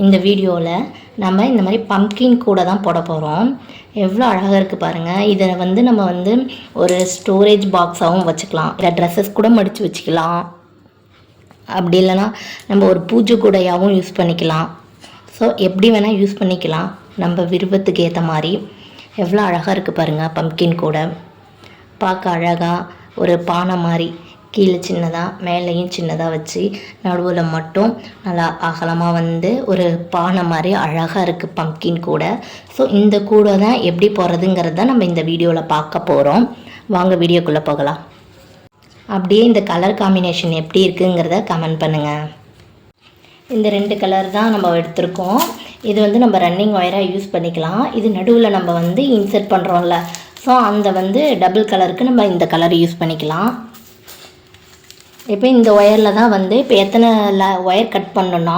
இந்த வீடியோவில் நம்ம இந்த மாதிரி பம்கின் கூட தான் போட போகிறோம் எவ்வளோ அழகாக இருக்குது பாருங்கள் இதை வந்து நம்ம வந்து ஒரு ஸ்டோரேஜ் பாக்ஸாகவும் வச்சுக்கலாம். இல்லை ட்ரெஸ்ஸஸ் கூட மடித்து வச்சுக்கலாம். அப்படி இல்லைன்னா நம்ம ஒரு பூஜை கூடையாகவும் யூஸ் பண்ணிக்கலாம். ஸோ எப்படி வேணால் யூஸ் பண்ணிக்கலாம். நம்ம விருப்பத்துக்கு ஏற்ற மாதிரி. எவ்வளோ அழகாக இருக்குது பாருங்கள் பம்கின் கூட. பார்க்க அழகாக ஒரு பானை மாதிரி. கீழே சின்னதாக மேலேயும் சின்னதாக வச்சு நடுவில் மட்டும் நல்லா அகலமாக வந்து ஒரு பானை மாதிரி அழகாக இருக்குது பம்கின் கூட. ஸோ இந்த கூடை தான் எப்படி போகிறதுங்கிறத நம்ம இந்த வீடியோவில் பார்க்க போகிறோம் வாங்க வீடியோக்குள்ளே போகலாம். அப்படியே இந்த கலர் காம்பினேஷன் எப்படி இருக்குங்கிறத கமெண்ட் பண்ணுங்கள் இந்த ரெண்டு கலர் தான் நம்ம எடுத்திருக்கோம். இது வந்து நம்ம ரன்னிங் ஒயராக யூஸ் பண்ணிக்கலாம். இது நடுவில் நம்ம வந்து இன்சர்ட் பண்ணுறோம்ல ஸோ அந்த வந்து டபுள் கலருக்கு நம்ம இந்த கலர் யூஸ் பண்ணிக்கலாம். இப்போ இந்த ஒயரில் தான் வந்து இப்போ எத்தனை ல ஒயர் கட் பண்ணோன்னா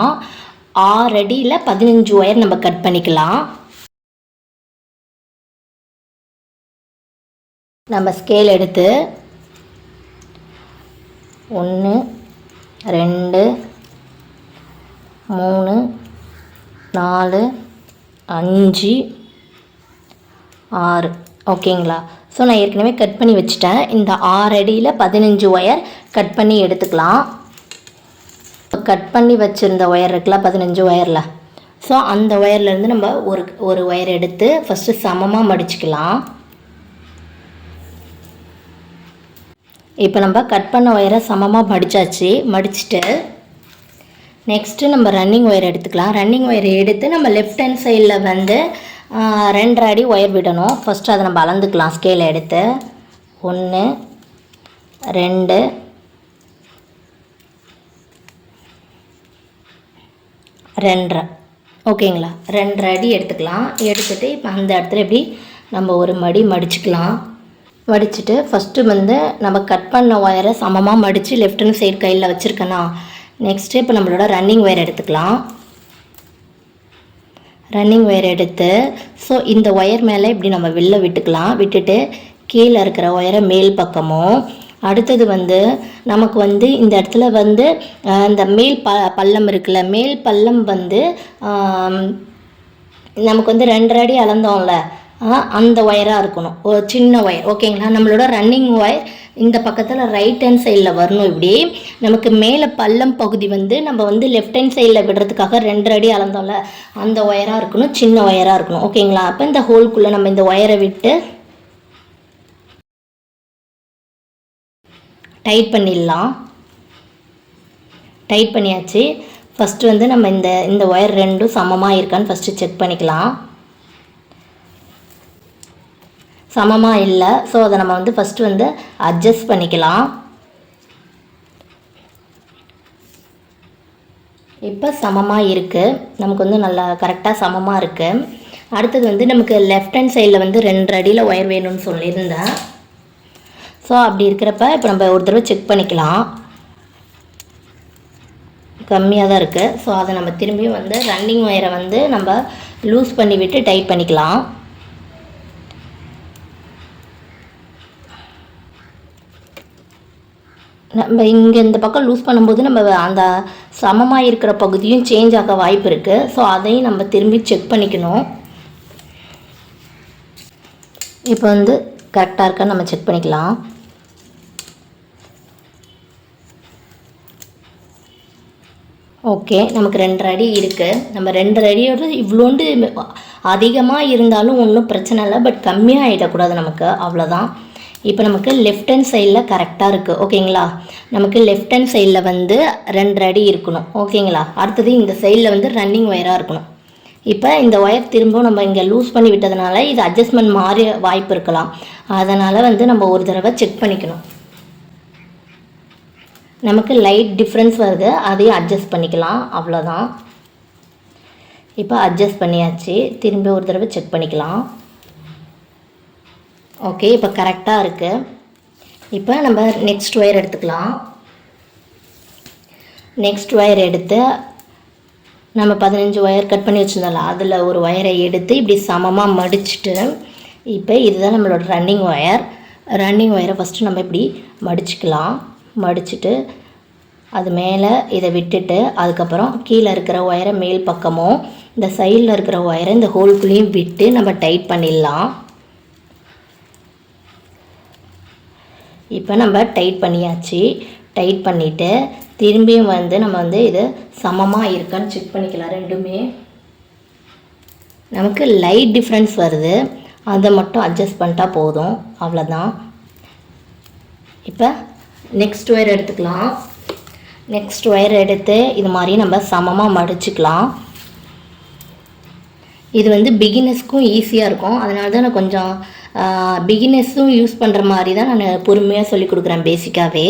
ஆறு அடியில் பதினஞ்சு ஒயர் நம்ம கட் பண்ணிக்கலாம். நம்ம ஸ்கேல் எடுத்து ஒன்று ரெண்டு மூணு நாலு அஞ்சு ஆறு. ஓகேங்களா? ஸோ நான் ஏற்கனவே கட் பண்ணி வச்சுட்டேன். இந்த ஆறு அடியில் பதினஞ்சு ஒயர் கட் பண்ணி எடுத்துக்கலாம். கட் பண்ணி வச்சுருந்த ஒயர் இருக்குல்ல பதினஞ்சு ஒயரில் ஸோ அந்த ஒயர்லேருந்து நம்ம ஒரு ஒரு ஒயர் எடுத்து ஃபஸ்ட்டு சமமாக மடிச்சுக்கலாம். இப்போ நம்ம கட் பண்ண ஒயரை சமமாக மடித்தாச்சு மடிச்சுட்டு நெக்ஸ்ட்டு நம்ம ரன்னிங் ஒயர் எடுத்துக்கலாம். ரன்னிங் ஒயர் எடுத்து நம்ம லெஃப்ட் ஹேண்ட் சைடில் வந்து ரெண்டரை அடி ஒயர் விடணும். ஃபஸ்ட்டு அதை நம்ம அளந்துக்கலாம் ஸ்கேலை எடுத்து. ஒன்று ரெண்டு ரெண்டரை. ஓகேங்களா? ரெண்டரை அடி எடுத்துக்கலாம். எடுத்துகிட்டு இப்போ அந்த இடத்துல எப்படி நம்ம ஒரு மடி மடிச்சுக்கலாம். மடிச்சுட்டு ஃபஸ்ட்டு வந்து நம்ம கட் பண்ண ஒயரை சமமாக மடித்து லெஃப்ட் ஹண்ட் சைடு கையில் வச்சுருக்கேன்னா நெக்ஸ்ட்டு இப்போ நம்மளோட ரன்னிங் ஒயர் எடுத்துக்கலாம். ரன்னிங் ஒயர் எடுத்து ஸோ இந்த ஒயர் மேலே இப்படி நம்ம வெளில விட்டுக்கலாம். விட்டுட்டு கீழே இருக்கிற ஒயரை மேல் பக்கமும். அடுத்தது வந்து நமக்கு வந்து இந்த இடத்துல வந்து இந்த மேல் ப பள்ளம் இருக்குல்ல மேல் பள்ளம் வந்து நமக்கு வந்து ரெண்டரை அடி அளந்தோம்ல அந்த ஒயராக இருக்கணும். ஒரு சின்ன ஒயர் ஓகேங்களா நம்மளோட ரன்னிங் ஒயர் இந்த பக்கத்தில் ரைட் ஹேண்ட் சைடில் வரணும் இப்படி. நமக்கு மேலே பள்ளம் பகுதி வந்து நம்ம வந்து லெஃப்ட் ஹேண்ட் சைடில் விடுறதுக்காக ரெண்டரை அடி அளந்தோம்ல அந்த ஒயராக இருக்கணும் சின்ன ஒயராக இருக்கணும் ஓகேங்களா அப்போ இந்த ஹோல்குள்ளே நம்ம இந்த ஒயரை விட்டு டைட் பண்ணிடலாம். டைட் பண்ணியாச்சு. ஃபஸ்ட்டு வந்து நம்ம இந்த இந்த ஒயர் ரெண்டும் சமமாக இருக்கான்னு ஃபஸ்ட்டு செக் பண்ணிக்கலாம். சமமாக இல்லை. ஸோ அதை நம்ம வந்து ஃபஸ்ட்டு வந்து அட்ஜஸ்ட் பண்ணிக்கலாம். இப்போ சமமாக இருக்குது நமக்கு வந்து நல்லா கரெக்டாக சமமாக இருக்குது அடுத்தது வந்து நமக்கு லெஃப்ட் ஹேண்ட் சைடில் வந்து ரெண்டு அடியில் ஒயர் வேணும்னு சொல்லியிருந்தேன். ஸோ அப்படி இருக்கிறப்ப இப்போ நம்ம ஒரு தடவை செக் பண்ணிக்கலாம். கம்மியாக தான் இருக்குது ஸோ அதை நம்ம திரும்பியும் வந்து ரன்னிங் ஒயரை வந்து நம்ம லூஸ் பண்ணி விட்டு டைட் பண்ணிக்கலாம். நம்ம இங்கே இந்த பக்கம் லூஸ் பண்ணும்போது நம்ம அந்த சமமாக இருக்கிற பகுதியும் சேஞ்ச் ஆக வாய்ப்பு இருக்குது ஸோ அதையும் நம்ம திரும்பி செக் பண்ணிக்கணும். இப்போ வந்து கரெக்டாக இருக்கான்னு நம்ம செக் பண்ணிக்கலாம். ஓகே நமக்கு ரெண்டரை அடி இருக்குது நம்ம ரெண்டரை அடியோட இவ்வளோண்டு அதிகமாக இருந்தாலும் ஒன்றும் பிரச்சனை இல்லை பட் கம்மியாக ஆகிடக்கூடாது நமக்கு. அவ்வளோதான் இப்போ நமக்கு லெஃப்ட் ஹேண்ட் சைடில் கரெக்டாக இருக்குது ஓகேங்களா நமக்கு லெஃப்ட் ஹேண்ட் சைடில் வந்து ரெண்டு அடி இருக்கணும். ஓகேங்களா அடுத்தது இந்த சைடில் வந்து ரன்னிங் ஒயராக இருக்கணும். இப்போ இந்த ஒயர் திரும்ப நம்ம இங்கே லூஸ் பண்ணி விட்டதுனால இது அட்ஜஸ்ட்மெண்ட் மாறி வாய்ப்பு இருக்கலாம். அதனால் வந்து நம்ம ஒரு தடவை செக் பண்ணிக்கணும். நமக்கு லைட் டிஃப்ரென்ஸ் வருது. அதையும் அட்ஜஸ்ட் பண்ணிக்கலாம். அவ்வளோதான் இப்போ அட்ஜஸ்ட் பண்ணியாச்சு. திரும்பி ஒரு தடவை செக் பண்ணிக்கலாம். ஓகே இப்போ கரெக்டாக இருக்குது இப்போ நம்ம நெக்ஸ்ட் ஒயர் எடுத்துக்கலாம். நெக்ஸ்ட் ஒயர் எடுத்து நம்ம பதினஞ்சு ஒயர் கட் பண்ணி வச்சுருந்தோம்ல அதில் ஒரு ஒயரை எடுத்து இப்படி சமமாக மடிச்சுட்டு இப்போ இதுதான் நம்மளோட ரன்னிங் ஒயர் ரன்னிங் ஒயரை ஃபஸ்ட்டு நம்ம இப்படி மடிச்சுக்கலாம். மடிச்சுட்டு அது மேலே இதை விட்டுட்டு அதுக்கப்புறம் கீழே இருக்கிற ஒயரை மேல் பக்கமும் இந்த சைடில் இருக்கிற ஒயரை இந்த ஹோல்குள்ளேயும் விட்டு நம்ம டைட் பண்ணிடலாம். இப்போ நம்ம டைட் பண்ணியாச்சு. டைட் பண்ணிவிட்டு திரும்பியும் வந்து நம்ம வந்து இது சமமாக இருக்கான்னு செக் பண்ணிக்கலாம் ரெண்டுமே. நமக்கு லைட் டிஃப்ரென்ஸ் வருது. அதை மட்டும் அட்ஜஸ்ட் பண்ணிட்டா போதும். அவ்வளோதான் இப்போ நெக்ஸ்ட் ஒயர் எடுத்துக்கலாம். நெக்ஸ்ட் ஒயர் எடுத்து இது மாதிரி நம்ம சமமாக மடிச்சுக்கலாம். இது வந்து பிகினர்ஸ்க்கும் ஈஸியாக இருக்கும். அதனால தான் நான் கொஞ்சம் பிகினர்ஸும் யூஸ் பண்ணுற மாதிரி தான் நான் பொறுமையாக சொல்லி கொடுக்குறேன் பேசிக்காகவே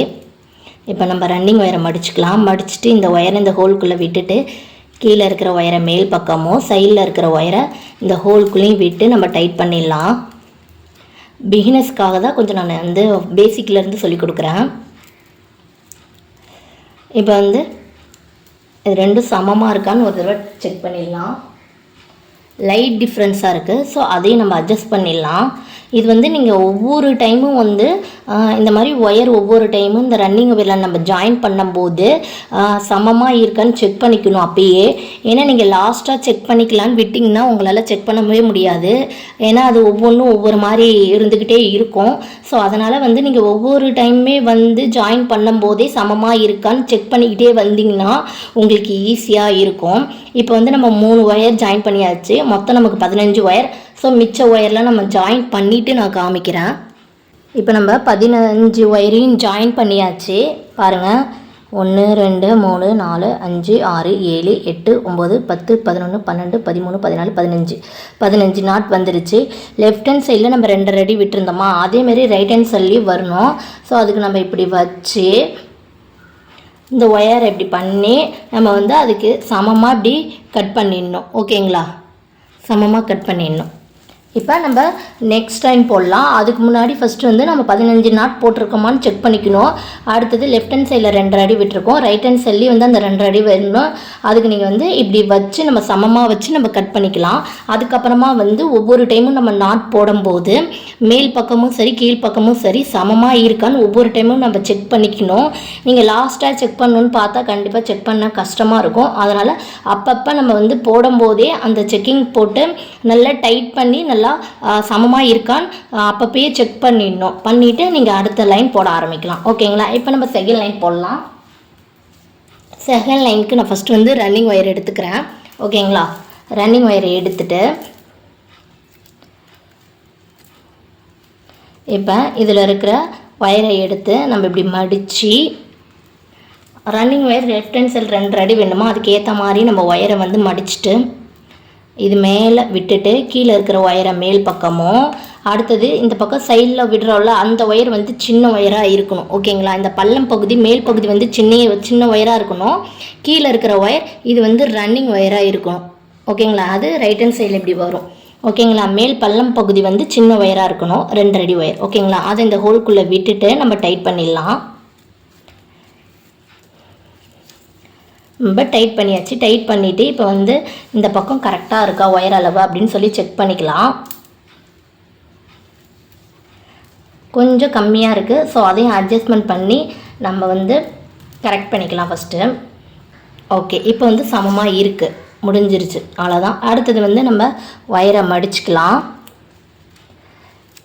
இப்போ நம்ம ரன்னிங் ஒயரை மடிச்சுக்கலாம். மடிச்சுட்டு இந்த ஒயரை இந்த ஹோல்குள்ளே விட்டுட்டு கீழே இருக்கிற ஒயரை மேல் பக்கமும் சைடில் இருக்கிற ஒயரை இந்த ஹோல்குள்ளேயும் விட்டு நம்ம டைட் பண்ணிடலாம். பிகினர்ஸ்க்காக தான் கொஞ்சம் நான் வந்து பேசிக்லேருந்து சொல்லி கொடுக்குறேன். இப்போ வந்து இது ரெண்டும் சமமாக இருக்கான்னு ஒரு தடவை செக் பண்ணிடலாம். லைட் டிஃப்ரென்ஸாக இருக்குது ஸோ அதையும் நம்ம அட்ஜஸ்ட் பண்ணிடலாம். இது வந்து நீங்கள் ஒவ்வொரு டைமும் வந்து இந்த மாதிரி ஒயர் ஒவ்வொரு டைமும் இந்த ரன்னிங் ஒயரில் நம்ம ஜாயின் பண்ணும்போது சமமாக இருக்கான்னு செக் பண்ணிக்கணும் அப்பயே. ஏன்னா நீங்கள் லாஸ்ட்டாக செக் பண்ணிக்கலான்னு விட்டிங்கன்னா உங்களால் செக் பண்ணவே முடியாது. ஏன்னா அது ஒவ்வொன்றும் ஒவ்வொரு மாதிரி இருந்துக்கிட்டே இருக்கும். ஸோ அதனால் வந்து நீங்கள் ஒவ்வொரு டைமுமே வந்து ஜாயின் பண்ணும்போதே சமமாக இருக்கான்னு செக் பண்ணிக்கிட்டே வந்தீங்கன்னா உங்களுக்கு ஈஸியாக இருக்கும். இப்போ வந்து நம்ம மூணு ஒயர் ஜாயின் பண்ணியாச்சு. மொத்தம் நமக்கு பதினஞ்சு ஒயர் ஸோ மிச்ச ஒயர்லாம் நம்ம ஜாயின் பண்ணிவிட்டு நான் காமிக்கிறேன். இப்போ நம்ம பதினஞ்சு ஒயரையும் ஜாயின் பண்ணியாச்சு. பாருங்கள் ஒன்று ரெண்டு மூணு நாலு அஞ்சு ஆறு ஏழு எட்டு ஒம்பது பத்து பதினொன்று பன்னெண்டு பதிமூணு பதினாலு பதினஞ்சு. பதினஞ்சு நாட் வந்துருச்சு. லெஃப்ட் ஹேண்ட் சைடில் நம்ம ரெண்டு ரெடி விட்டுருந்தோமா? அதேமாரி ரைட் ஹேண்ட் சைட்லேயும் வரணும். ஸோ அதுக்கு நம்ம இப்படி வச்சு இந்த ஒயர் இப்படி பண்ணி நம்ம வந்து அதுக்கு சமமாக இப்படி கட் பண்ணிடணும். ஓகேங்களா சமமாக கட் பண்ணிடணும். இப்போ நம்ம நெக்ஸ்ட் டைம் போடலாம். அதுக்கு முன்னாடி ஃபஸ்ட்டு வந்து நம்ம பதினஞ்சு நாட் போட்டிருக்கோமான்னு செக் பண்ணிக்கணும். அடுத்தது லெஃப்ட் ஹேண்ட் சைடில் ரெண்டு அடி விட்டுருக்கோம். ரைட் ஹேண்ட் சைட்லேயும் வந்து அந்த ரெண்டு அடி வேணும் அதுக்கு நீங்கள் வந்து இப்படி வச்சு நம்ம சமமாக வச்சு நம்ம கட் பண்ணிக்கலாம். அதுக்கப்புறமா வந்து ஒவ்வொரு டைமும் நம்ம நாட் போடும்போது மேல் பக்கமும் சரி கீழ் பக்கமும் சரி சமமாக இருக்கான்னு ஒவ்வொரு டைமும் நம்ம செக் பண்ணிக்கணும். நீங்கள் லாஸ்ட்டாக செக் பண்ணணும்னு பார்த்தா கண்டிப்பாக செக் பண்ண கஷ்டமாக இருக்கும். அதனால் அப்பப்போ நம்ம வந்து போடும்போதே அந்த செக்கிங் போட்டு நல்லா டைட் பண்ணி நல்லா சமமாக இருக்கான்னு அப்பப்பயே செக் பண்ணிடணும். பண்ணிவிட்டு நீங்கள் அடுத்த லைன் போட ஆரம்பிக்கலாம். ஓகேங்களா இப்போ நம்ம செகண்ட் லைன் போடலாம். செகண்ட் லைனுக்கு நான் ஃபஸ்ட்டு வந்து ரன்னிங் ஒயர் எடுத்துக்கிறேன். ஓகேங்களா ரன்னிங் ஒயரை எடுத்துட்டு இப்போ இதில் இருக்கிற ஒயரை எடுத்து நம்ம இப்படி மடித்து running wire left hand side ரெண்டு அடி வேணுமோ? அதுக்கு ஏற்ற மாதிரி நம்ம ஒயரை வந்து மடிச்சுட்டு இது மேலே விட்டுட்டு கீழே இருக்கிற ஒயரை மேல் பக்கமும் அடுத்தது இந்த பக்கம் சைடில் விடுறோம்ல அந்த ஒயர் வந்து சின்ன ஒயராக இருக்கணும். ஓகேங்களா இந்த பள்ளம் பகுதி மேல் பகுதி வந்து சின்ன சின்ன ஒயராக இருக்கணும். கீழே இருக்கிற ஒயர் இது வந்து ரன்னிங் ஒயராக இருக்கணும். ஓகேங்களா அது ரைட் ஹேண்ட் சைடில் இப்படி வரும். ஓகேங்களா மேல் பள்ளம் பகுதி வந்து சின்ன ஒயராக இருக்கணும். ரெண்டு அடி ஒயர் ஓகேங்களா அதை இந்த ஹோல்குள்ளே விட்டுட்டு நம்ம டைட் பண்ணிடலாம். ரொம்ப டைட் பண்ணியாச்சு. டைட் பண்ணிவிட்டு இப்போ வந்து இந்த பக்கம் கரெக்டாக இருக்கா ஒயர் அளவு அப்படின்னு சொல்லி செக் பண்ணிக்கலாம். கொஞ்சம் கம்மியாக இருக்குது ஸோ அதையும் அட்ஜஸ்ட்மெண்ட் பண்ணி நம்ம வந்து கரெக்ட் பண்ணிக்கலாம் ஃபஸ்ட்டு ஓகே இப்போ வந்து சமமாக இருக்குது முடிஞ்சிருச்சு. அவ்வளோதான் அடுத்தது வந்து நம்ம ஒயரை மடிச்சுக்கலாம்.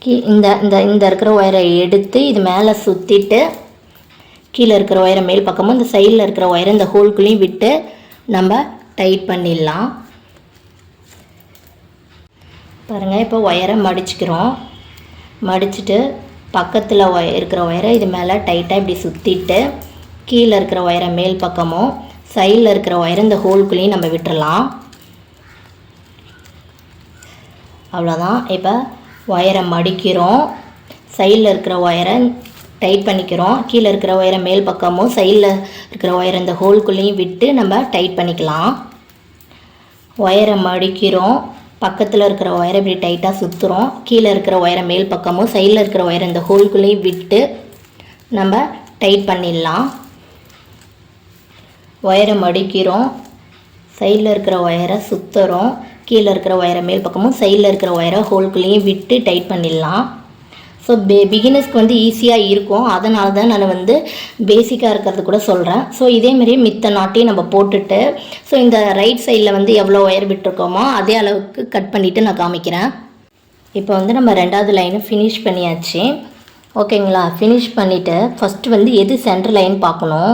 கீ இந்த இந்த இந்த இருக்கிற ஒயரை எடுத்து இது மேலே சுற்றிட்டு கீழே இருக்கிற ஒயரை மேல் பக்கமும் இந்த சைடில் இருக்கிற ஒயரை இந்த ஹோல்குள்ளேயும் விட்டு நம்ம டைட் பண்ணிடலாம். பாருங்கள் இப்போ ஒயரை மடிச்சுக்கிறோம். மடிச்சுட்டு பக்கத்தில் ஒய இருக்கிற ஒயரை இது மேலே டைட்டாக இப்படி சுற்றிட்டு கீழே இருக்கிற ஒயரை மேல் பக்கமும் சைடில் இருக்கிற ஒயரை இந்த ஹோல்குள்ளேயும் நம்ம விட்டுறலாம். அவ்வளோதான் இப்போ ஒயரை மடிக்கிறோம். சைடில் இருக்கிற ஒயரை டைட் பண்ணிக்கிறோம். கீழே இருக்கிற ஒயரை மேல் பக்கமும் சைடில் இருக்கிற ஒயர் இந்த ஹோல்குள்ளேயும் விட்டு நம்ம டைட் பண்ணிக்கலாம். ஒயரை மடிக்கிறோம். பக்கத்தில் இருக்கிற ஒயரை இப்படி டைட்டாக சுற்றுறோம் கீழே இருக்கிற ஒயரை மேல் பக்கமும் சைடில் இருக்கிற ஒயரை இந்த ஹோல்குள்ளேயும் விட்டு நம்ம டைட் பண்ணிடலாம். ஒயரை மடிக்கிறோம். சைடில் இருக்கிற ஒயரை சுற்றுறோம் கீழே இருக்கிற ஒயரை மேல் பக்கமும் சைடில் இருக்கிற ஒயரை ஹோல்குள்ளேயும் விட்டு டைட் பண்ணிடலாம். ஸோ பே பிகினர்ஸ்க்கு வந்து ஈஸியாக இருக்கும். அதனால தான் நான் வந்து பேசிக்காக இருக்கிறது கூட சொல்கிறேன் ஸோ இதேமாரி மித்த நாட்டையும் நம்ம போட்டுட்டு ஸோ இந்த ரைட் சைடில் வந்து எவ்வளோ ஒயர் விட்டுருக்கோமோ அதே அளவுக்கு கட் பண்ணிவிட்டு நான் காமிக்கிறேன். இப்போ வந்து நம்ம ரெண்டாவது லைனை ஃபினிஷ் பண்ணியாச்சு. ஓகேங்களா ஃபினிஷ் பண்ணிவிட்டு ஃபஸ்ட்டு வந்து எது சென்ட்ரு லைன் பார்க்கணும்?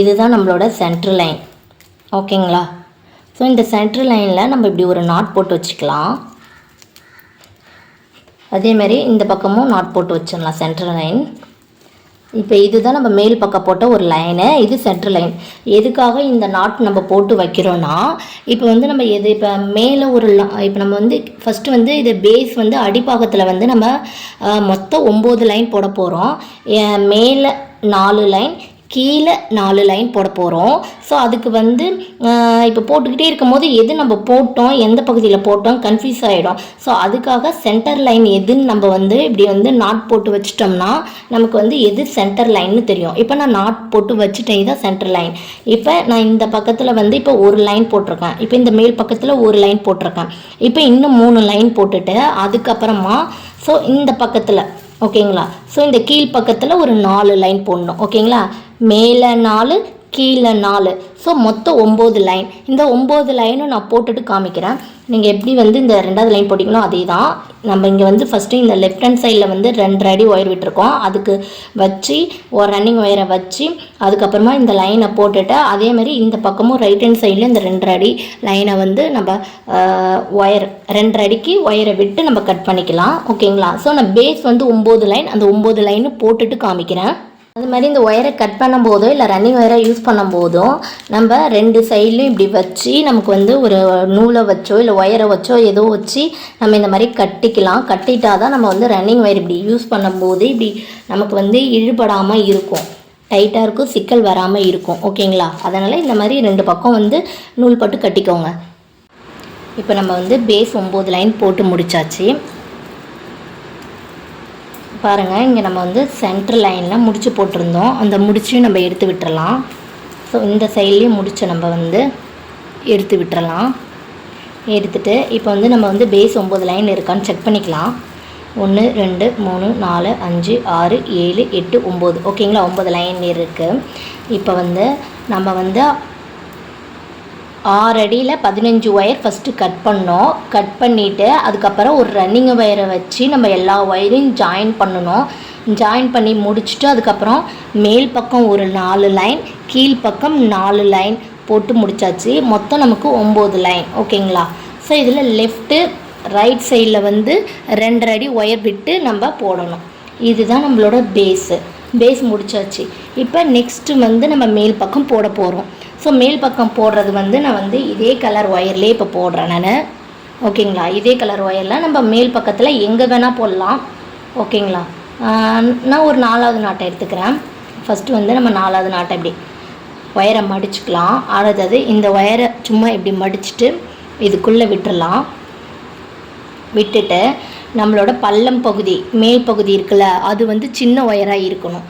இதுதான் நம்மளோட சென்ட்ரு லைன் ஓகேங்களா ஸோ இந்த சென்ட்ரு லைனில் நம்ம இப்படி ஒரு நாட் போட்டு வச்சுக்கலாம். அதேமாரி இந்த பக்கமும் நாட் போட்டு வச்சிடலாம் சென்டர் லைன் இப்போ இதுதான் நம்ம மேல் பக்கம் போட்ட ஒரு லைனு இது சென்ட்ரு லைன் எதுக்காக இந்த நாட் நம்ம போட்டு வைக்கிறோன்னா இப்போ வந்து நம்ம எது இப்போ மேலே ஒரு இப்போ நம்ம வந்து ஃபஸ்ட்டு வந்து இது பேஸ் வந்து அடிப்பாகத்தில் வந்து நம்ம மொத்தம் ஒம்பது லைன் போட போகிறோம் மேலே நாலு லைன் கீழே நாலு லைன் போட போகிறோம் ஸோ அதுக்கு வந்து இப்போ போட்டுக்கிட்டே இருக்கும்போது எது நம்ம போட்டோம் எந்த பகுதியில் போட்டோம் கன்ஃபியூஸ் ஆகிடும் ஸோ அதுக்காக சென்டர் லைன் எதுன்னு நம்ம வந்து இப்படி வந்து நாட் போட்டு வச்சிட்டோம்னா நமக்கு வந்து எது சென்டர் லைன்னு தெரியும். இப்போ நான் நாட் போட்டு வச்சுட்டேன் இதான் சென்டர் லைன் இப்போ நான் இந்த பக்கத்தில் வந்து இப்போ ஒரு லைன் போட்டிருக்கேன். இப்போ இந்த மேல் பக்கத்தில் ஒரு லைன் போட்டிருக்கேன். இப்போ இன்னும் மூணு லைன் போட்டுட்டு அதுக்கப்புறமா ஸோ இந்த பக்கத்தில் ஓகேங்களா ஸோ இந்த கீழ் பக்கத்தில் ஒரு நாலு லைன் போடணும் ஓகேங்களா மேலே நாலு கீழே நாலு. ஸோ மொத்தம் ஒம்பது லைன் இந்த ஒம்பது லைனும் நான் போட்டுட்டு காமிக்கிறேன். நீங்கள் எப்படி வந்து இந்த ரெண்டாவது லைன் போட்டிங்களோ அதே தான் நம்ம இங்கே வந்து ஃபஸ்ட்டு இந்த லெஃப்ட் ஹேண்ட் சைடில் வந்து ரெண்டு அடி ஒயர் விட்டுருக்கோம். அதுக்கு வச்சு ஒரு ரன்னிங் ஒயரை வச்சு அதுக்கப்புறமா இந்த லைனை போட்டுட்டு அதே மாதிரி இந்த பக்கமும் ரைட் ஹேண்ட் சைடில் இந்த ரெண்டு அடி லைனை வந்து நம்ம ஒயர் ரெண்டு அடிக்கு ஒயரை விட்டு நம்ம கட் பண்ணிக்கலாம். ஓகேங்களா ஸோ நான் பேஸ் வந்து ஒம்பது லைன் அந்த ஒம்பது லைனு போட்டுட்டு காமிக்கிறேன். அது மாதிரி இந்த ஒயரை கட் பண்ணும்போதோ இல்லை ரன்னிங் ஒயரை யூஸ் பண்ணும்போதும் நம்ம ரெண்டு சைட்லையும் இப்படி வச்சு நமக்கு வந்து ஒரு நூலை வச்சோ இல்லை ஒயரை வச்சோ ஏதோ வச்சு நம்ம இந்த மாதிரி கட்டிக்கலாம். கட்டிட்டா தான் நம்ம வந்து ரன்னிங் ஒயர் இப்படி யூஸ் பண்ணும்போது இப்படி நமக்கு வந்து இழுபடாமல் இருக்கும். டைட்டாக இருக்கும் சிக்கல் வராமல் இருக்கும். ஓகேங்களா அதனால் இந்த மாதிரி ரெண்டு பக்கம் வந்து நூல் பட்டு கட்டிக்கோங்க. இப்போ நம்ம வந்து பேஸ் ஒம்பது லைன் போட்டு முடிச்சாச்சு. பாருங்கள் இங்கே நம்ம வந்து சென்டர் லைனில் முடிச்சு போட்டிருந்தோம். அந்த முடிச்சையும் நம்ம எடுத்து விட்டுறலாம். ஸோ இந்த சைட்லேயும் முடிச்ச நம்ம வந்து எடுத்து விட்டுறலாம். எடுத்துகிட்டு இப்போ வந்து நம்ம வந்து பேஸ் ஒம்பது லைன் இருக்கான்னு செக் பண்ணிக்கலாம். ஒன்று ரெண்டு மூணு நாலு அஞ்சு ஆறு ஏழு எட்டு ஒம்பது ஓகேங்களா ஒம்பது லைன் இருக்குது இப்போ வந்து நம்ம வந்து ஆறு அடியில் பதினஞ்சு ஒயர் ஃபஸ்ட்டு கட் பண்ணோம். கட் பண்ணிவிட்டு அதுக்கப்புறம் ஒரு ரன்னிங் ஒயரை வச்சு நம்ம எல்லா ஒயரையும் ஜாயின் பண்ணணும். ஜாயின் பண்ணி முடிச்சுட்டு அதுக்கப்புறம் மேல் பக்கம் ஒரு நாலு லைன் கீழ் பக்கம் நாலு லைன் போட்டு முடிச்சாச்சு. மொத்தம் நமக்கு ஒம்பது லைன் ஓகேங்களா ஸோ இதில் லெஃப்ட்டு ரைட் சைடில் வந்து ரெண்டரை அடி ஒயர் விட்டு நம்ம போடணும். இதுதான் நம்மளோட பேஸு பேஸ் முடிச்சாச்சு. இப்போ நெக்ஸ்ட்டு வந்து நம்ம மேல் பக்கம் போட போகிறோம் ஸோ மேல் பக்கம் போடுறது வந்து நான் வந்து இதே கலர் ஒயர்லேயே இப்போ போடுறேன் நான். ஓகேங்களா இதே கலர் ஒயரில் நம்ம மேல் பக்கத்தில் எங்கே வேணால் போடலாம். ஓகேங்களா நான் ஒரு நாலாவது நாட்டை எடுத்துக்கிறேன். ஃபஸ்ட்டு வந்து நம்ம நாலாவது நாட்டை இப்படி ஒயரை மடிச்சுக்கலாம். அடுத்தது இந்த ஒயரை சும்மா இப்படி மடிச்சுட்டு இதுக்குள்ளே விட்டுறலாம். விட்டுட்டு நம்மளோட பள்ளம் பகுதி மேல் பகுதி இருக்குல்ல அது வந்து சின்ன ஒயராக இருக்கணும்.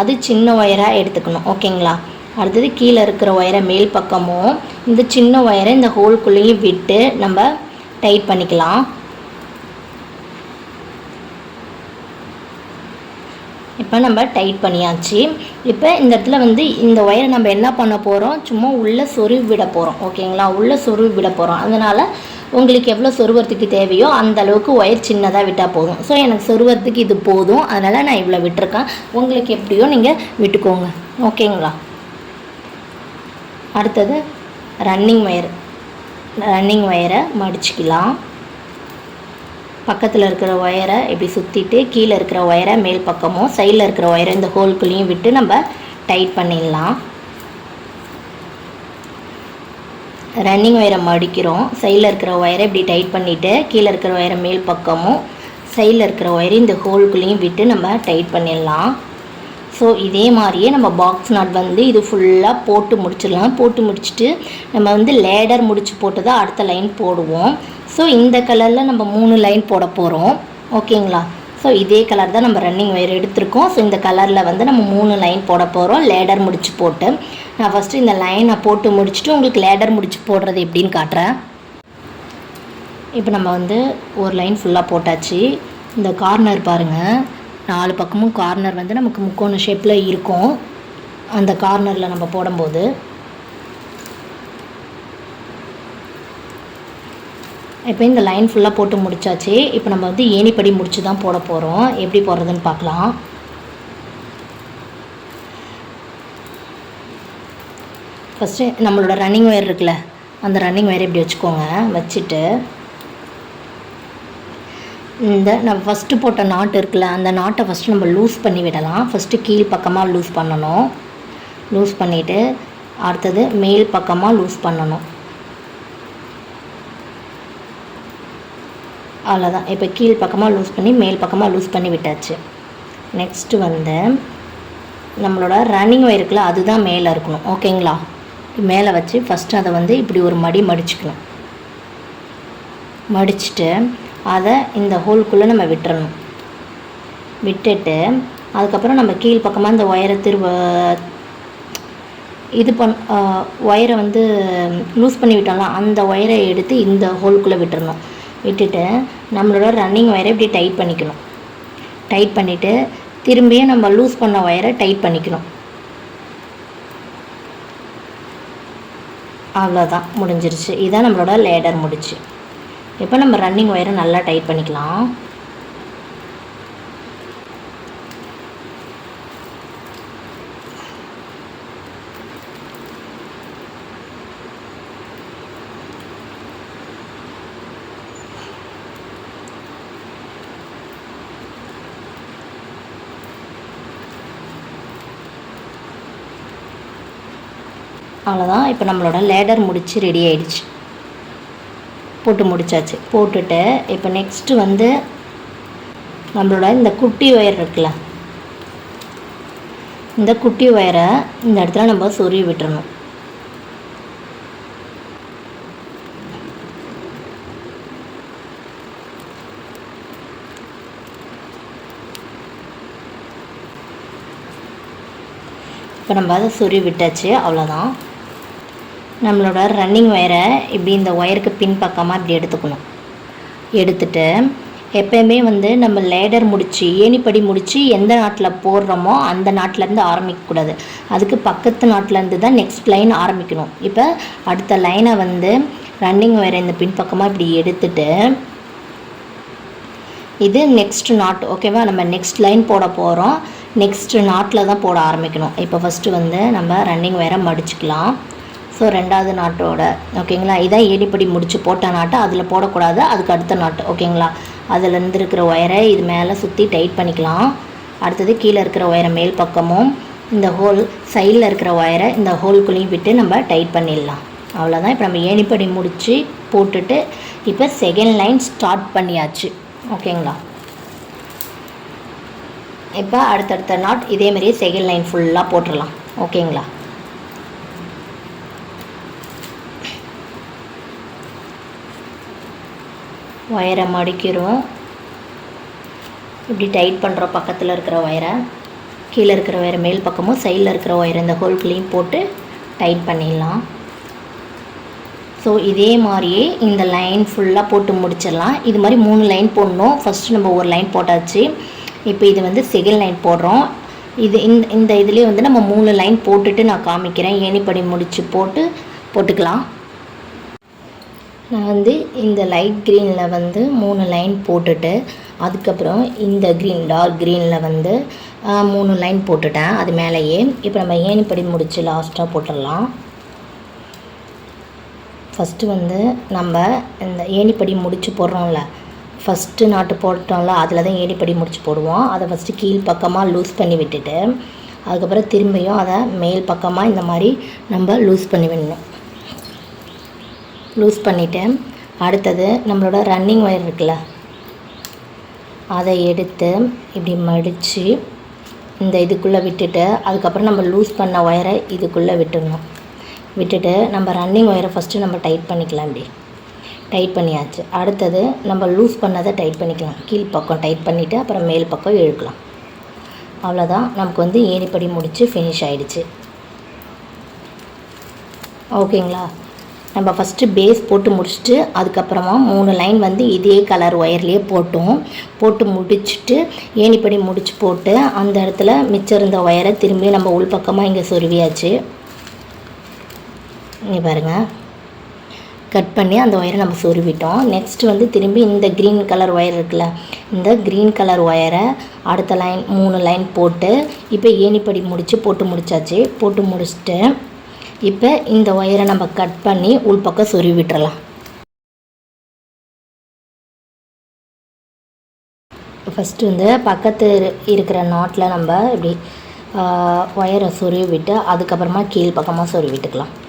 அது சின்ன ஒயராக எடுத்துக்கணும். ஓகேங்களா அடுத்தது கீழே இருக்கிற ஒயரை மேல் பக்கமும் இந்த சின்ன ஒயரை இந்த ஹோல்குள்ளேயும் விட்டு நம்ம டைட் பண்ணிக்கலாம். இப்போ நம்ம டைட் பண்ணியாச்சு. இப்போ இந்த இடத்துல வந்து இந்த ஒயரை நம்ம என்ன பண்ண போகிறோம் சும்மா உள்ளே சொருவி விட போகிறோம் ஓகேங்களா? உள்ளே சொருவி விட போகிறோம் அதனால் உங்களுக்கு எவ்வளோ சொருவறதுக்கு தேவையோ அந்த அளவுக்கு ஒயர் சின்னதாக விட்டால் போதும். ஸோ எனக்கு சொருவறதுக்கு இது போதும். அதனால் நான் இவ்வளோ விட்டுருக்கேன். உங்களுக்கு எப்படியோ நீங்கள் விட்டுக்கோங்க. ஓகேங்களா? அடுத்தது ரன்னிங் ஒயர் ரன்னிங் ஒயரை மடிச்சுக்கலாம். பக்கத்தில் இருக்கிற ஒயரை இப்படி சுற்றிட்டு கீழே இருக்கிற ஒயரை மேல் பக்கமும் சைடில் இருக்கிற ஒயரை இந்த ஹோல்குள்ளேயும் விட்டு நம்ம டைட் பண்ணிடலாம். ரன்னிங் ஒயரை மடிக்கிறோம். சைடில் இருக்கிற ஒயரை இப்படி டைட் பண்ணிவிட்டு கீழே இருக்கிற ஒயரை மேல் பக்கமும் சைடில் இருக்கிற ஒயரை இந்த ஹோல்குள்ளேயும் விட்டு நம்ம டைட் பண்ணிடலாம். ஸோ இதே மாதிரியே நம்ம பாக்ஸ் நாட் வந்து இது ஃபுல்லாக போட்டு முடிச்சிடலாம். போட்டு முடிச்சுட்டு நம்ம வந்து லேடர் முடிச்சு போட்டு தான் அடுத்த லைன் போடுவோம். ஸோ இந்த கலரில் நம்ம மூணு லைன் போட போகிறோம் ஓகேங்களா ஸோ இதே கலர் தான் நம்ம ரன்னிங் ஒயர் எடுத்திருக்கோம். ஸோ இந்த கலரில் வந்து நம்ம மூணு லைன் போட போகிறோம் லேடர் முடிச்சு போட்டு. நான் ஃபஸ்ட்டு இந்த லைனை போட்டு முடிச்சுட்டு உங்களுக்கு லேடர் முடிச்சு போடுறது எப்படின்னு காட்டுறேன். இப்போ நம்ம வந்து ஒரு லைன் ஃபுல்லாக போட்டாச்சு. இந்த கார்னர் பாருங்கள் நாலு பக்கமும் கார்னர் வந்து நமக்கு முக்கோண ஷேப்பில் இருக்கும். அந்த கார்னரில் நம்ம போடும்போது. இப்போ இந்த லைன் ஃபுல்லாக போட்டு முடிச்சாச்சு. இப்போ நம்ம வந்து ஏணிப்படி முடித்து தான் போட போகிறோம் எப்படி போடுறதுன்னு பார்க்கலாம். ஃபஸ்ட்டு நம்மளோட ரன்னிங் ஒயர் இருக்குல்ல அந்த ரன்னிங் ஒயர் இப்படி வச்சுக்கோங்க? வச்சுட்டு இந்த நம்ம ஃபஸ்ட்டு போட்ட நாட்டு இருக்குல்ல அந்த நாட்டை ஃபஸ்ட்டு நம்ம லூஸ் பண்ணி விடலாம். ஃபஸ்ட்டு கீழ் பக்கமாக லூஸ் பண்ணணும். லூஸ் பண்ணிவிட்டு அடுத்தது மேல் பக்கமாக லூஸ் பண்ணணும். அவ்வளோதான் இப்போ கீழ் பக்கமாக லூஸ் பண்ணி மேல் பக்கமாக லூஸ் பண்ணி விட்டாச்சு. நெக்ஸ்ட்டு வந்து நம்மளோட ரன்னிங் ஒயருக்குள்ள அதுதான் மேலே இருக்கணும். ஓகேங்களா மேலே வச்சு ஃபஸ்ட்டு அதை வந்து இப்படி ஒரு மடி மடிச்சுக்கணும். மடிச்சுட்டு அதை இந்த ஹோல்குள்ளே நம்ம விட்டுறணும். விட்டுட்டு அதுக்கப்புறம் நம்ம கீழ் பக்கமாக இந்த ஒயரை திரு இது பண் ஒயரை வந்து லூஸ் பண்ணி விட்டோம்ல அந்த ஒயரை எடுத்து இந்த ஹோல்குள்ளே விட்டுறணும். விட்டுட்டு நம்மளோட ரன்னிங் ஒயரை இப்படி டைட் பண்ணிக்கணும். டைட் பண்ணிவிட்டு திரும்பியும் நம்ம லூஸ் பண்ண ஒயரை டைட் பண்ணிக்கணும். அவ்வளோதான் முடிஞ்சிருச்சு. இதுதான் நம்மளோட லேடர் முடிச்சு. இப்போ நம்ம ரன்னிங் ஒயரை நல்லா டைட் பண்ணிக்கலாம்? அவ்வளோதான் இப்போ நம்மளோட லேடர் முடிச்சு ரெடி ஆயிடுச்சு. போட்டு முடிச்சாச்சு. போட்டுட்டு இப்போ நெக்ஸ்ட்டு வந்து நம்மளோட இந்த குட்டி ஒயர் இருக்குல்ல? இந்த குட்டி ஒயரை இந்த இடத்துல நம்ம சொருவி விட்டுறணும். இப்போ நம்ம அதை சொருவி விட்டாச்சு அவ்வளோதான் நம்மளோட ரன்னிங் ஒயரை இப்படி இந்த ஒயருக்கு பின்பக்கமாக இப்படி எடுத்துக்கணும். எடுத்துட்டு எப்பயுமே வந்து நம்ம லேடர் முடித்து ஏணிப்படி முடித்து எந்த நாட்டில் போடுறோமோ அந்த நாட்டிலேருந்து ஆரம்பிக்கக்கூடாது அதுக்கு பக்கத்து நாட்டிலேருந்து தான் நெக்ஸ்ட் லைன் ஆரம்பிக்கணும். இப்போ அடுத்த லைனை வந்து ரன்னிங் ஒயரை இந்த பின்பக்கமாக இப்படி எடுத்துட்டு இது நெக்ஸ்ட் நாட் ஓகேவா நம்ம நெக்ஸ்ட் லைன் போட போகிறோம் நெக்ஸ்ட் நாட்டில் தான் போட ஆரம்பிக்கணும். இப்போ ஃபஸ்ட்டு வந்து நம்ம ரன்னிங் ஒயரை மடிச்சுக்கலாம். ஸோ ரெண்டாவது நாட்டோட ஓகேங்களா? இதான் ஏடிப்படி முடிச்சு போட்ட நாட்டை அதில் போடக்கூடாது அதுக்கு அடுத்த நாட்டு ஓகேங்களா? அதுலேருந்து இருக்கிற ஒயரை இது மேலே சுற்றி டைட் பண்ணிக்கலாம். அடுத்தது கீழே இருக்கிற ஒயரை மேல் பக்கமும் இந்த ஹோல் சைடில் இருக்கிற ஒயரை இந்த ஹோல்குள்ளேயும் விட்டு நம்ம டைட் பண்ணிடலாம். அவ்வளோதான் இப்போ நம்ம ஏணிப்படி முடித்து போட்டுட்டு இப்போ செகண்ட் லைன் ஸ்டார்ட் பண்ணியாச்சு ஓகேங்களா? இப்போ அடுத்தடுத்த நாட் இதே மாதிரியே செகண்ட் லைன் ஃபுல்லாக போட்டுடலாம் ஓகேங்களா? ஒயரை மடிக்கிறோம். இப்படி டைட் பண்ணுறோம் பக்கத்தில் இருக்கிற ஒயரை கீழே இருக்கிற ஒயரை மேல் பக்கமும் சைடில் இருக்கிற ஒயரை இந்த ஹோல்குள்ளேயும் போட்டு டைட் பண்ணிடலாம். ஸோ இதே மாதிரியே இந்த லைன் ஃபுல்லாக போட்டு முடிச்சிடலாம். இது மாதிரி மூணு லைன் போடணும். ஃபஸ்ட்டு நம்ம ஒரு லைன் போட்டாச்சு. இப்போ இது வந்து செகண்ட் லைன் போடுறோம். இது இந்த இந்த இதுலேயே வந்து நம்ம மூணு லைன் போட்டுட்டு நான் காமிக்கிறேன். ஏணிப்படி முடித்து போட்டு போட்டுக்கலாம். நான் வந்து இந்த லைட் க்ரீனில் வந்து மூணு லைன் போட்டுட்டு அதுக்கப்புறம் இந்த க்ரீன் டார்க் க்ரீனில் வந்து மூணு லைன் போட்டுட்டேன். அது மேலேயே இப்போ நம்ம ஏணிப்படி முடித்து லாஸ்ட்டாக போட்டுடலாம். ஃபஸ்ட்டு வந்து நம்ம இந்த ஏணிப்படி முடித்து போடுறோம்ல ஃபஸ்ட்டு நாட்டு போட்டோம்ல அதில் தான் ஏணிப்படி முடித்து போடுவோம். அதை ஃபஸ்ட்டு கீழ் பக்கமாக லூஸ் பண்ணி விட்டுட்டு அதுக்கப்புறம் திரும்பியும் அதை மேல் பக்கமாக இந்த மாதிரி நம்ம லூஸ் பண்ணி விடணும். லூஸ் பண்ணிவிட்டு அடுத்தது நம்மளோட ரன்னிங் ஒயர் இருக்குல்ல அதை எடுத்து இப்படி மடித்து இந்த இதுக்குள்ளே விட்டுட்டு அதுக்கப்புறம் நம்ம லூஸ் பண்ண ஒயரை இதுக்குள்ளே விட்டுடணும். விட்டுட்டு நம்ம ரன்னிங் ஒயரை ஃபஸ்ட்டு நம்ம டைட் பண்ணிக்கலாம் இப்படி. டைட் பண்ணியாச்சு. அடுத்தது நம்ம லூஸ் பண்ணதை டைட் பண்ணிக்கலாம். கீழ் பக்கம் டைட் பண்ணிவிட்டு அப்புறம் மேல் பக்கம் இழுக்கலாம். அவ்வளோதான் நமக்கு வந்து ஏணிப்படி முடித்து ஃபினிஷ் ஆகிடுச்சு ஓகேங்களா நம்ம ஃபஸ்ட்டு பேஸ் போட்டு முடிச்சுட்டு அதுக்கப்புறமா மூணு லைன் வந்து இதே கலர் ஒயர்லேயே போட்டோம். போட்டு முடிச்சுட்டு ஏணிப்படி முடிச்சு போட்டு அந்த இடத்துல மிச்சம் இருந்த ஒயரை திரும்பி நம்ம உள்பக்கமாக இங்கே சொருவியாச்சு. இங்கே பாருங்கள் கட் பண்ணி அந்த ஒயரை நம்ம சொருவிட்டோம். நெக்ஸ்ட் வந்து திரும்பி இந்த க்ரீன் கலர் ஒயர் இருக்குல்ல இந்த க்ரீன் கலர் ஒயரை அடுத்த லைன் மூணு லைன் போட்டு இப்போ ஏணிப்படி முடித்து போட்டு முடிச்சாச்சு. போட்டு முடிச்சுட்டு இப்போ இந்த ஒயரை நம்ம கட் பண்ணி உள்பக்கம் சொருவி விட்டுறலாம். ஃபஸ்ட்டு வந்து பக்கத்து இரு- இருக்கிற நாட்டில் நம்ம இப்படி ஒயரை சொருவி விட்டு அதுக்கப்புறமா கீழ் பக்கமாக சொருவி விட்டுக்கலாம்.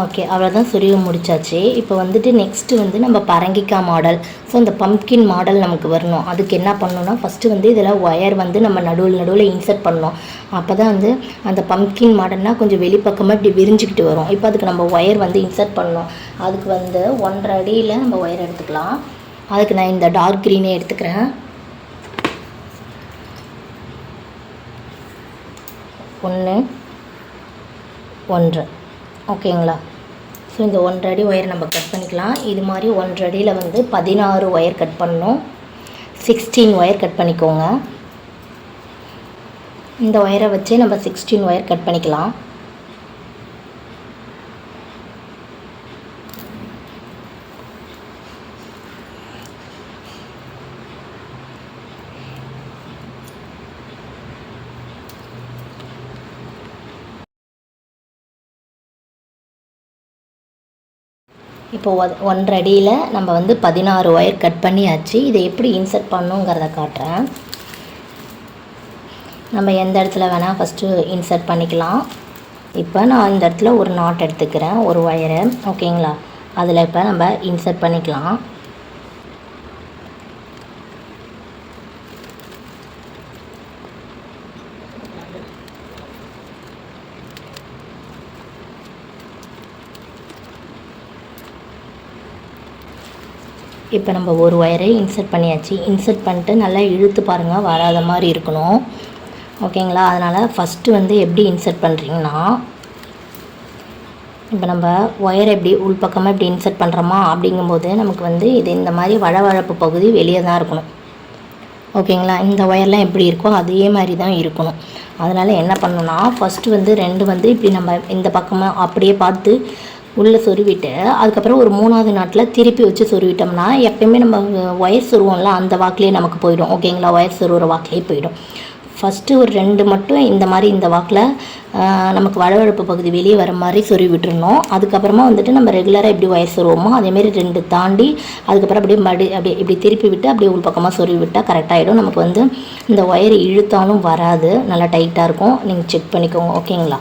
ஓகே அவ்வளோதான் சொருவி முடிச்சாச்சு. இப்போ வந்துட்டு நெக்ஸ்ட்டு வந்து நம்ம பரங்கிக்காய் மாடல் ஸோ இந்த பம்ப்கின் மாடல் நமக்கு வரணும். அதுக்கு என்ன பண்ணணும்னா ஃபஸ்ட்டு வந்து இதில் ஒயர் வந்து நம்ம நடுவில் நடுவில் இன்சர்ட் பண்ணணும். அப்போ தான் வந்து அந்த பம்ப்கின் மாடல்னால் கொஞ்சம் வெளிப்பக்கமாக இப்படி விரிஞ்சிக்கிட்டு வரும். இப்போ அதுக்கு நம்ம ஒயர் வந்து இன்சர்ட் பண்ணணும். அதுக்கு வந்து ஒன்றரை அடியில் நம்ம ஒயர் எடுத்துக்கலாம். அதுக்கு நான் இந்த டார்க் க்ரீனே எடுத்துக்கிறேன். ஒன்று ஒன்று. ஓகேங்களா? ஸோ இந்த ஒன்றரை அடி ஒயர் நம்ம கட் பண்ணிக்கலாம். இது மாதிரி ஒன்றரை அடியில் வந்து பதினாறு ஒயர் கட் பண்ணணும். சிக்ஸ்டீன் ஒயர் கட் பண்ணிக்கோங்க. இந்த ஒயரை வச்சு நம்ம சிக்ஸ்டீன் ஒயர் கட் பண்ணிக்கலாம். இப்போ ஒ- ஒன்றரை அடியில் நம்ம வந்து பதினாறு ஒயர் கட் பண்ணியாச்சு. இதை எப்படி இன்சர்ட் பண்ணுங்கிறத காட்டுறேன். நம்ம எந்த இடத்துல வேணால் ஃபஸ்ட்டு இன்சர்ட் பண்ணிக்கலாம். இப்போ நான் இந்த இடத்துல ஒரு நாட் எடுத்துக்கிறேன் ஒரு ஒயரை ஓகேங்களா அதில் இப்போ நம்ம இன்சர்ட் பண்ணிக்கலாம். இப்போ நம்ம ஒரு ஒயரை இன்சர்ட் பண்ணியாச்சு. இன்சர்ட் பண்ணிட்டு நல்லா இழுத்து பாருங்கள் வராத மாதிரி இருக்கணும். ஓகேங்களா? அதனால் ஃபஸ்ட்டு வந்து எப்படி இன்சர்ட் பண்ணுறீங்கன்னா இப்போ நம்ம ஒயரை எப்படி உள்பக்கமாக இப்படி இன்சர்ட் பண்ணுறோமா அப்படிங்கும்போது நமக்கு வந்து இது இந்த மாதிரி வழவழப்பு பகுதி வெளியே தான் இருக்கணும். ஓகேங்களா? இந்த ஒயர்லாம் எப்படி இருக்கோ அதே மாதிரி தான் இருக்கணும். அதனால் என்ன பண்ணணும்னா ஃபஸ்ட்டு வந்து ரெண்டு வந்து இப்படி நம்ம இந்த பக்கமாக அப்படியே பார்த்து உள்ளே சொருவிட்டு அதுக்கப்புறம் ஒரு மூணாவது நாட்டில் திருப்பி வச்சு சொருவிட்டோம்னா எப்பயுமே நம்ம ஒயர் சொருவோம்ல அந்த வாக்குலேயே நமக்கு போயிடும். ஓகேங்களா ஒயர் சொருகிற வாக்குலேயே போயிடும். ஃபஸ்ட்டு ஒரு ரெண்டு மட்டும் இந்த மாதிரி இந்த வாக்கில் நமக்கு வளவழப்பு பகுதி வெளியே வர மாதிரி சொருவி விட்டுறணும் அதுக்கப்புறமா வந்துட்டு நம்ம ரெகுலராக எப்படி ஒயர் சொருவோமோ அதேமாரி ரெண்டு தாண்டி அதுக்கப்புறம் அப்படியே மடி அப்படியே இப்படி திருப்பி விட்டு அப்படியே உள் பக்கமாக சொருவி விட்டால் கரெக்டாகிடும் நமக்கு வந்து இந்த ஒயர் இழுத்தாலும் வராது. நல்லா டைட்டாக இருக்கும். நீங்கள் செக் பண்ணிக்கோங்க. ஓகேங்களா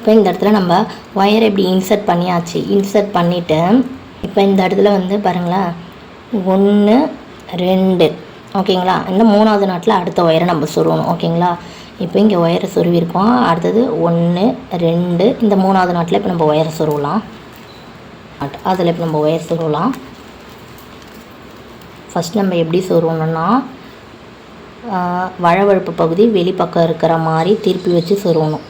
இப்போ இந்த இடத்துல நம்ம ஒயரை இப்படி இன்சர்ட் பண்ணியாச்சு. இன்சர்ட் பண்ணிவிட்டு இப்போ இந்த இடத்துல வந்து பாருங்களேன் ஒன்று ரெண்டு. ஓகேங்களா? இந்த மூணாவது நாட்டில் அடுத்த ஒயரை நம்ம சொருவணும் ஓகேங்களா? இப்போ இங்கே ஒயரை சொருவிருக்கோம் அடுத்தது ஒன்று ரெண்டு. இந்த மூணாவது நாட்டில் இப்போ நம்ம ஒயரை சொருவலாம் அதில் இப்போ நம்ம ஒயர் சொருவலாம் ஃபஸ்ட் நம்ம எப்படி சொருவணும்னா வழவழுப்பு பகுதி வெளிப்பக்கம் இருக்கிற மாதிரி திருப்பி வச்சு சொருவணும்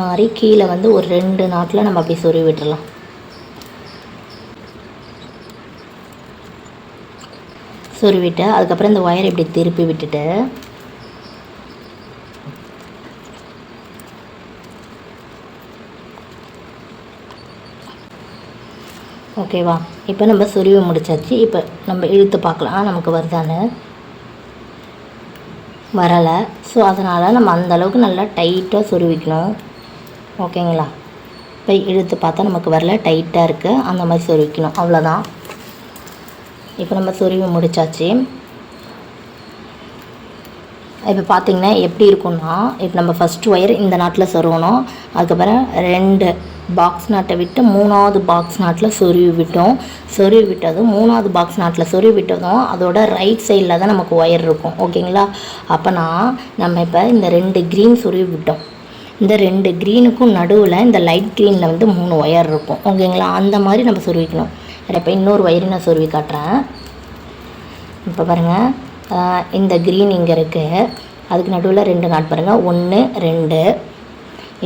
மாதிரி கீழே வந்து ஒரு ரெண்டு நாட்டில் நம்ம அப்படி சொருவி விட்டுடலாம் சொருவிட்டு அதுக்கப்புறம் இந்த ஒயர் இப்படி திருப்பி விட்டுட்டு ஓகேவா? இப்போ நம்ம சொருவி முடிச்சாச்சு. இப்போ நம்ம இழுத்து பார்க்கலாம். நமக்கு வருதான்னு. வரலை. ஸோ அதனால் நம்ம அந்தளவுக்கு நல்லா டைட்டாக சொருவிக்கணும். ஓகேங்களா? இப்போ இழுத்து பார்த்தா நமக்கு வரல டைட்டாக இருக்குது அந்த மாதிரி சொருவிக்கணும் அவ்வளோதான் இப்போ நம்ம சொருவி முடிச்சாச்சு. இப்போ பார்த்தீங்கன்னா எப்படி இருக்கும்னா இப்போ நம்ம ஃபஸ்ட்டு ஒயர் இந்த நாட்டில் சொருகணும். அதுக்கப்புறம் ரெண்டு பாக்ஸ் நாட்டை விட்டு மூணாவது பாக்ஸ் நாட்டில் சொருவி விட்டோம். சொருவி விட்டதும் மூணாவது பாக்ஸ் நாட்டில் சொருவி விட்டதும் அதோட ரைட் சைடில் தான் நமக்கு ஒயர் இருக்கும். ஓகேங்களா? அப்போனா நம்ம இப்போ இந்த ரெண்டு க்ரீன் சொருவி விட்டோம். இந்த ரெண்டு க்ரீனுக்கும் நடுவில் இந்த லைட் க்ரீனில் வந்து மூணு ஒயர் இருக்கும். ஓகேங்களா? அந்த மாதிரி நம்ம சொருவிக்கணும். இப்போ இன்னொரு ஒயரையும் நான் சொருவி காட்டுறேன். இப்போ பாருங்கள் இந்த க்ரீன் இங்கே இருக்குது அதுக்கு நடுவில் ரெண்டு நாட் பாருங்கள் ஒன்று ரெண்டு.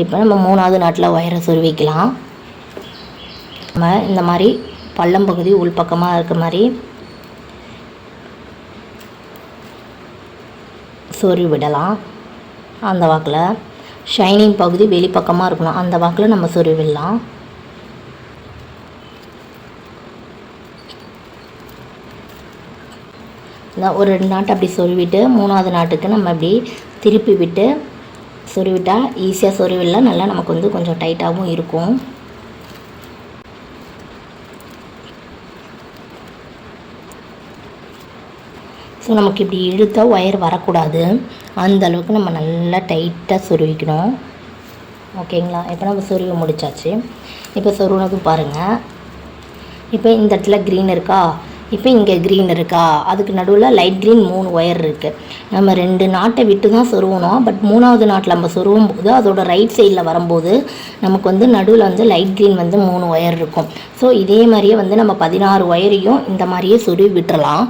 இப்போ நம்ம மூணாவது நாட்டில் ஒயரை சொருவிக்கலாம். நம்ம இந்த மாதிரி பள்ளம் பகுதி உள்பக்கமாக இருக்க மாதிரி சொருவி விடலாம் அந்த வாக்கில் ஷைனிங் பகுதி வெளிப்பக்கமாக இருக்கணும். அந்த வாக்கில் நம்ம சொருவிடலாம். இந்த ஒரு ரெண்டு நாட்டு அப்படி சொருவிட்டு மூணாவது நாட்டுக்கு நம்ம அப்படி திருப்பி விட்டு சொருவிட்டால் ஈஸியாக சொருவிடலாம். நல்லா நமக்கு வந்து கொஞ்சம் டைட்டாகவும் இருக்கும். ஸோ நமக்கு இப்படி இழுத்தால் ஒயர் வரக்கூடாது. அந்த அளவுக்கு நம்ம நல்லா டைட்டாக சொருவிக்கணும். ஓகேங்களா இப்போ நம்ம சொருவி முடிச்சாச்சு. இப்போ சொருவினதும் பாருங்கள் இப்போ இந்த இடத்துல க்ரீன் இருக்கா? இப்போ இங்கே க்ரீன் இருக்கா? அதுக்கு நடுவில் லைட் க்ரீன் மூணு ஒயர் இருக்குது நம்ம ரெண்டு நாட்டை விட்டு தான் சொருவணும் பட் மூணாவது நாட்டில் நம்ம சொருவும் போது அதோட ரைட் சைடில் வரும்போது நமக்கு வந்து நடுவில் வந்து லைட் க்ரீன் வந்து மூணு ஒயர் இருக்கும். ஸோ இதே மாதிரியே வந்து நம்ம பதினாறு ஒயரையும் இந்த மாதிரியே சொருவி விட்டுறலாம்.